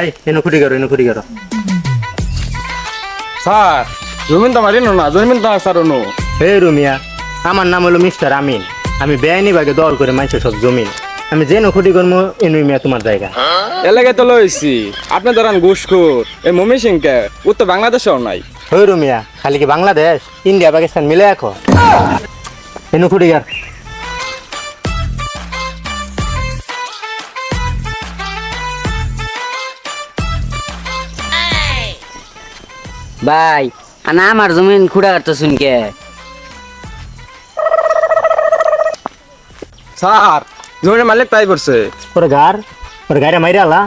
এই এনে খুঁটি করো এনে খুঁটি করো স্যার জমিন তো মারিনো না জমিন তো স্যার অনু হে রুমিয়া আমার নাম হলো মিস্টার আমিন। আমি বেআইনি ভাগে দল করে মাইছে সব জমিন। আমি যে খুঁটি করব এনু মিয়া তোমার জায়গা। এলাকায় তো লইছি আপনি ধরেন ঘুষখোর এই মমি সিংকে উত্তর বাংলাদেশেও নাই। হই রুমিয়া খালি কি বাংলাদেশ ইন্ডিয়া পাকিস্তান মিলে রাখো এনু খুঁটি গার ভাই আনা আমার জমিন খুঁড়া কাটতো শুনকে। স্যার জমিনের মালিক তাই করছে ওর গার ওর গাড়ি মাইরে আলা।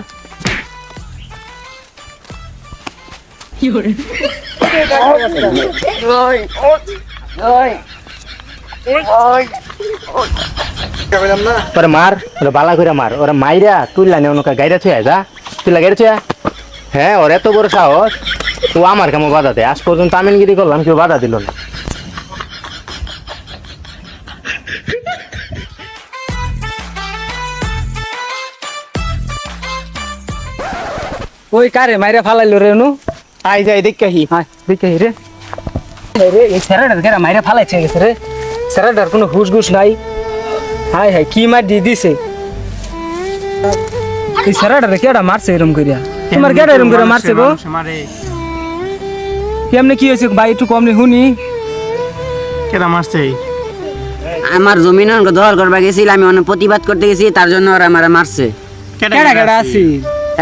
ওরে মার ওরে বালা করে মার ওরে মাইরা তুইলা নে ওনকা গাইরা থুয়া যা। তুইলা গাইরা থুয়া হ্যাঁ ওর এত বড় সাহস। ও আমার কেমন বাধা দেয়? আজ পর্যন্ত আমিনগিরি করলাম কেউ বাধা দিল না। ওই কারে মাইরা ফালাইলো রে নু আই যাই দেখি হাই দেখে রে। এই রে এই সেরাটার কেরা মাইরা ফালাইছে গেছে রে। সেরাটার কোনো হুশ গুস নাই। হাই হাই কি মার দিয়ে দিছে? এই সেরাটার কেডা মারছে এরম করিয়া তোমার কেডা এরম করে মারছে গো? কেমনে কি হয়েছে ভাই একটু কমনি শুনি। কেরা মারছে? আমার জমিন অনেক দখল করবা গেছিল আমি অনেক প্রতিবাদ করতে গেছি তার জন্য ওরা আমার মারছে। কেডা কেডা আছি?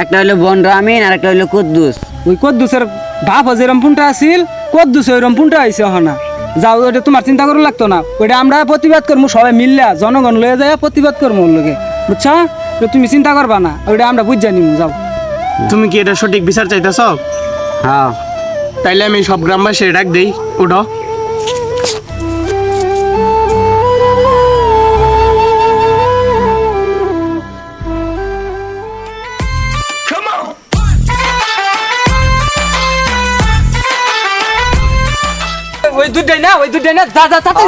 একটা হইল বন্ড আমিন আর একটা হইল কুদ্দুস। ওই কদ্দুসের বাপ যেরম পুনটা আছিল কদ্দুস ওইরম পুনটা আইছে হনা যাও ওটা তোমার চিন্তা করো লাগতো না। ওইটা আমরা প্রতিবাদ করব সবাই মিললা জনগণ লয়ে যায় প্রতিবাদ করব ওর লগে। বুঝছা? তো তুমি চিন্তা করবা না ওইটা আমরা বুঝ নিমু যাও। তুমি কি এটা সঠিক বিচার চাইতেছ? হ্যাঁ। তাইলে আমি সব গ্রামবাসী ডাক দেই উঠো। ওই দুটাই না ওই দুটাই না যা যা তাতে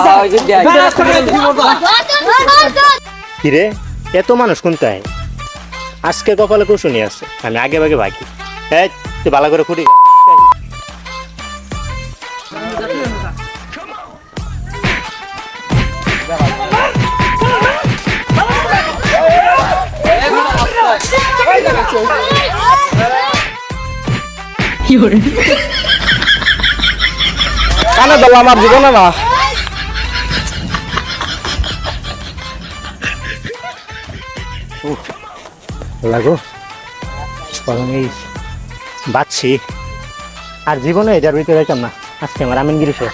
কিরে এত মানুষ কোনটায় আজকে কপালে কুশুনি আছে আমি আগে ভাগে বাকি এই তুই ভালো করে খুঁটি। কানে দল আমার জীবনে না লাগো। এই বাঁচছি। আর জীবনে এটার ভিতরে না? আজকে আমার আমিনগিরি শেষ